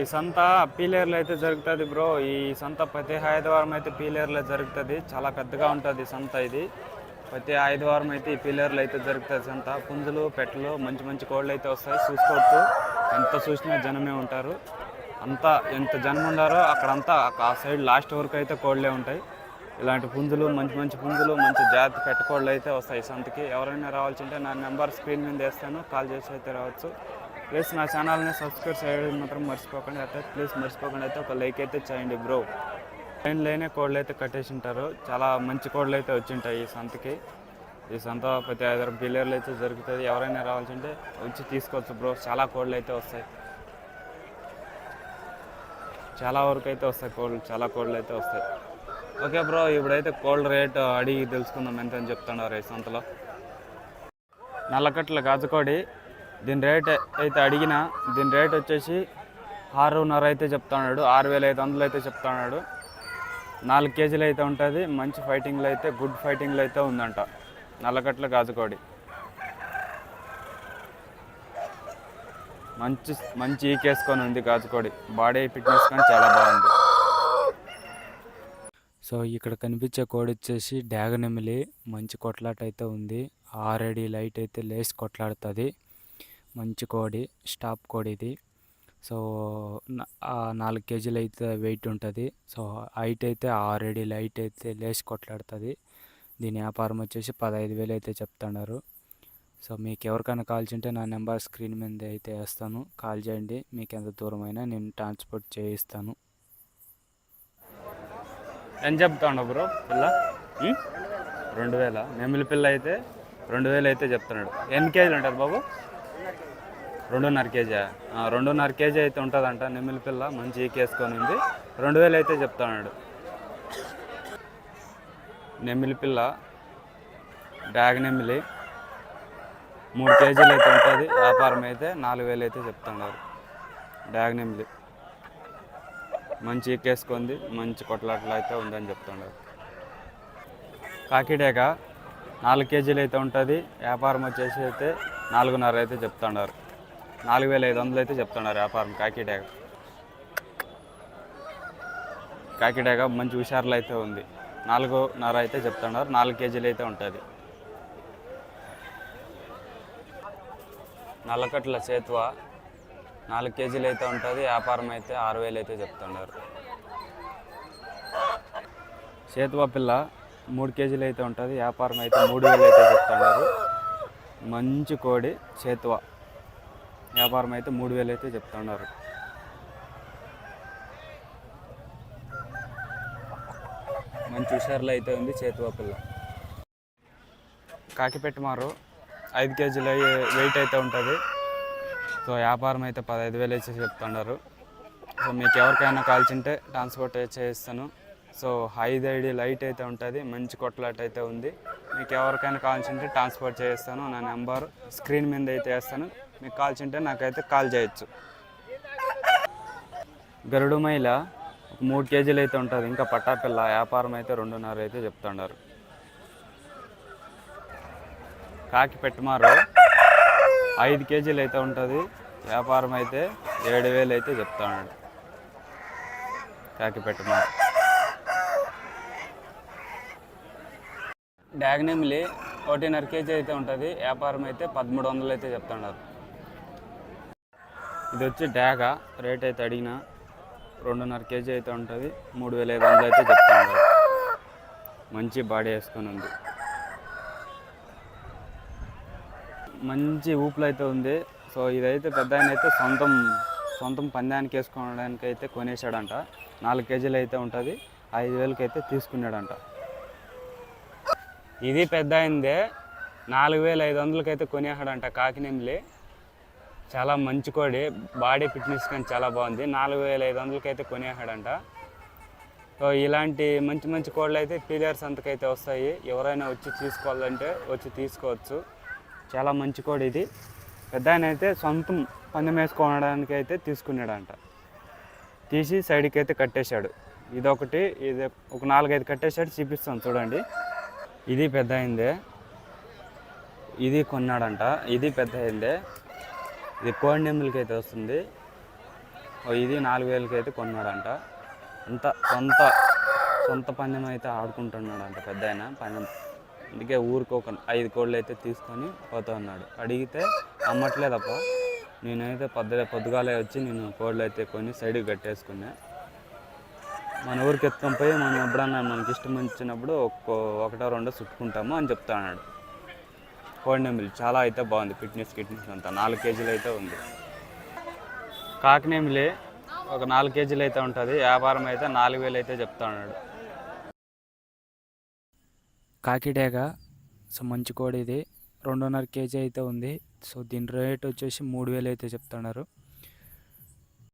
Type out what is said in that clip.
ఈ సంత పీలేరులో అయితే జరుగుతుంది బ్రో. ఈ సంత ప్రతి ఆదివారం అయితే పీలేరులో జరుగుతుంది. చాలా పెద్దగా ఉంటుంది సంత ఇది. ప్రతి ఆదివారం అయితే ఈ పీలేరులో అయితే జరుగుతుంది సంత. పుంజులు పెట్టలు మంచి మంచి కోళ్ళు అయితే వస్తాయి. చూసుకోవచ్చు. ఎంత చూసినా జనమే ఉంటారు. అంతా ఎంత జనం ఉండారో అక్కడంతా ఆ సైడ్ లాస్ట్ వరకు అయితే కోళ్ళే ఉంటాయి. ఇలాంటి పుంజులు మంచి మంచి పుంజులు మంచి జాతి పెట్టకోళ్ళు అయితే వస్తాయి సంతకి. ఎవరైనా రావాల్సింటే నా నెంబర్ స్క్రీన్ మీద వేస్తాను. కాల్ చేసి అయితే రావచ్చు. ప్లీజ్ నా ఛానల్ని సబ్స్క్రైబ్ చేయడం మాత్రం మర్చిపోకండి. అయితే ప్లీజ్ మర్చిపోకండి. అయితే ఒక లైక్ అయితే చేయండి బ్రో. లైన్ లేనే కోళ్ళు అయితే కట్టేసి ఉంటారు చాలా మంచి కోళ్ళు అయితే వచ్చింటాయి ఈ సంతకి. ఈ సంత ప్రతి ఐదారు బిలియర్లు అయితే జరుగుతుంది ఎవరైనా రావాల్సింటే వచ్చి తీసుకోవచ్చు బ్రో. చాలా కోళ్ళు అయితే వస్తాయి. చాలా వరకు అయితే వస్తాయి కోళ్ళు చాలా కోళ్ళు అయితే వస్తాయి. ఓకే బ్రో ఇప్పుడైతే కోల్డ్ రేట్ అడిగి తెలుసుకుందాం. ఎంత అని చెప్తున్నారు ఈ సంతలో? నల్లకట్ల గాజుకోడి దీని రేట్ అయితే అడిగిన దీని రేట్ వచ్చేసి ఆరున్నర అయితే చెప్తున్నాడు ఆరు వేల ఐదు వందలు అయితే చెప్తున్నాడు. నాలుగు కేజీలు అయితే ఉంటుంది మంచి ఫైటింగ్లో అయితే గుడ్ ఫైటింగ్లో అయితే ఉందంట నల్లకట్ల గాజుకోడి. మంచి మంచి ఈకేసుకొని ఉంది గాజుకోడి బాడీ ఫిట్నెస్ కానీ చాలా బాగుంది. సో ఇక్కడ కనిపించే కోడి వచ్చేసి డ్యాగనెమిలి మంచి కొట్లాట అయితే ఉంది ఆల్రెడీ లైట్ అయితే లేసి కొట్లాడుతుంది. మంచి కోడి స్టాప్ కోడి ఇది. సో నాలుగు కేజీలు అయితే వెయిట్ ఉంటుంది. సో హైట్ అయితే ఆల్రెడీ లైట్ అయితే లేచి కొట్లాడుతుంది. దీని వ్యాపారం వచ్చేసి పదహైదు వేలు అయితే చెప్తున్నారు. సో మీకు ఎవరికైనా కాల్చుంటే నా నెంబర్ స్క్రీన్ మీద అయితే వేస్తాను. కాల్ చేయండి. మీకు ఎంత దూరమైనా నేను ట్రాన్స్పోర్ట్ చేయిస్తాను. ఎంత చెప్తాడు బ్రో పిల్ల? రెండు వేల? నెమిలి పిల్ల అయితే రెండు వేలు అయితే చెప్తున్నాడు. ఎన్ని కేజీలు ఉంటుంది బాబు? రెండున్నర కేజీ. రెండున్నర కేజీ అయితే ఉంటుందంట. నెమిలి పిల్ల మంచి ఈకేసుకొని ఉంది రెండు వేలు అయితే చెప్తున్నాడు నెమ్మిలి పిల్ల డాగ్ నెమిలి మూడు కేజీలు అయితే ఉంటుంది. వ్యాపారం అయితే నాలుగు వేలు అయితే చెప్తున్నారు డాగ్ నెమిలి మంచి ఎక్కేసుకుంది మంచి కొట్లాటలు అయితే ఉందని చెప్తున్నారు కాకిడేక నాలుగు కేజీలు అయితే ఉంటుంది. వ్యాపారం వచ్చేసి అయితే నాలుగున్నర అయితే చెప్తున్నారు నాలుగు వేల ఐదు వందలు అయితే చెప్తున్నారు వ్యాపారం కాకిడేక కాకిడేక మంచి హుషారులు అయితే ఉంది. నాలుగున్నర అయితే చెప్తున్నారు. నాలుగు కేజీలు అయితే ఉంటుంది. నల్లకట్ల చేతువ నాలుగు కేజీలు అయితే ఉంటుంది. వ్యాపారం అయితే ఆరు వేలు అయితే చెప్తున్నారు. చేతువ పిల్ల మూడు కేజీలు అయితే ఉంటుంది. వ్యాపారం అయితే మూడు వేలు అయితే చెప్తున్నారు. మంచి కోడి చేతువ వ్యాపారం అయితే మూడు వేలు అయితే చెప్తున్నారు మంచి హుషారులో అయితే ఉంది చేతివాపిల్ల పిల్ల. కాకిపెట్టమారు ఐదు కేజీల వెయిట్ అయితే ఉంటుంది. సో వ్యాపారం అయితే పదహైదు వేలు అయితే చెప్తున్నారు సో మీకు ఎవరికైనా కాల్చింటే ట్రాన్స్పోర్ట్ చేయిస్తాను. సో ఐదు ఐడి లైట్ అయితే ఉంటుంది మంచి కొట్లాట అయితే ఉంది. మీకు ఎవరికైనా కావాల్సింటే ట్రాన్స్పోర్ట్ చేయిస్తాను. నా నెంబర్ స్క్రీన్ మీద అయితే వేస్తాను. మీకు కాల్చింటే నాకైతే కాల్ చేయొచ్చు. గరుడు మైల ఒక మూడు కేజీలు అయితే ఉంటుంది. ఇంకా పట్టాపిల్ల వ్యాపారం అయితే రెండున్నర అయితే చెప్తున్నారు కాకి పెట్టమారు ఐదు కేజీలు అయితే ఉంటుంది. వ్యాపారం అయితే ఏడు వేలు అయితే చెప్తాడు. కాకి పెట్టమారు. డాగ్నెమిలి ఒకటిన్నర కేజీ అయితే ఉంటుంది. వ్యాపారం అయితే పదమూడు వందలు అయితే చెప్తున్నారు ఇది వచ్చి డ్యాగా. రేట్ అయితే అడిగిన రెండున్నర కేజీ అయితే ఉంటుంది. మూడు వేల ఐదు వందలు అయితే చెప్తాను మంచి బాడీ వేసుకొని ఉంది. మంచి ఊపులు అయితే ఉంది. సో ఇదైతే పెద్ద ఆయన అయితే సొంతం సొంతం పందానికి వేసుకోవడానికి అయితే కొనేసాడంట నాలుగు కేజీలు అయితే ఉంటుంది. ఐదు వేలకి అయితే తీసుకున్నాడంట. ఇది పెద్ద అయిందే నాలుగు వేల ఐదు వందలకి అయితే కొనేసాడంట కాకినెమిలి. చాలా మంచి కోడి. బాడీ ఫిట్నెస్ కానీ చాలా బాగుంది. నాలుగు వేల ఐదు వందలకి అయితే కొనేసాడంట సో ఇలాంటి మంచి మంచి కోళ్ళు అయితే పీలియర్స్ అంతకైతే వస్తాయి. ఎవరైనా వచ్చి తీసుకోవాలంటే వచ్చి తీసుకోవచ్చు. చాలా మంచి కోడి ఇది. పెద్ద ఆయన అయితే సొంతం పందెం వేసుకోవడానికి అయితే తీసుకున్నాడంట. తీసి సైడ్కి అయితే కట్టేశాడు. ఇదొకటి ఇది ఒక నాలుగైదు కట్టేశాడు. చూపిస్తాను చూడండి. ఇది పెద్ద అయిందే. ఇది కొన్నాడంట. ఇది పెద్ద అయిందే. ఇది కోడి అయితే వస్తుంది. ఇది నాలుగు వేలకి అయితే కొన్నాడంట. అంత సొంత సొంత పందెం అయితే ఆడుకుంటున్నాడంట పెద్ద ఆయన పందెం అందుకే ఊరికి ఒక ఐదు కోళ్ళు అయితే తీసుకొని పోతా ఉన్నాడు. అడిగితే అమ్మట్లేదప్ప నేనైతే పొద్దు పొద్దుగాలే వచ్చి నేను కోళ్ళు అయితే కొని సైడ్కి కట్టేసుకున్నా. మన ఊరికి ఎత్తుకొని పోయి మనం ఎప్పుడన్నా మనకి ఇష్టం వచ్చినప్పుడు ఒక్కో ఒకటో రెండో చుట్టుకుంటాము అని చెప్తా కోడి కోడినెమిలి చాలా అయితే బాగుంది. ఫిట్నెస్ కిట్నెస్ అంతా. నాలుగు కేజీలు అయితే ఉంది. కాకినేమిలి ఒక నాలుగు కేజీలు అయితే ఉంటుంది. వ్యాపారం అయితే నాలుగు వేలు అయితే చెప్తా ఉన్నాడు. కాకిడేగ సో మంచి కోడి ఇది. రెండున్నర కేజీ అయితే ఉంది. సో దీని రేట్ వచ్చేసి మూడు వేలు అయితే చెప్తున్నారు.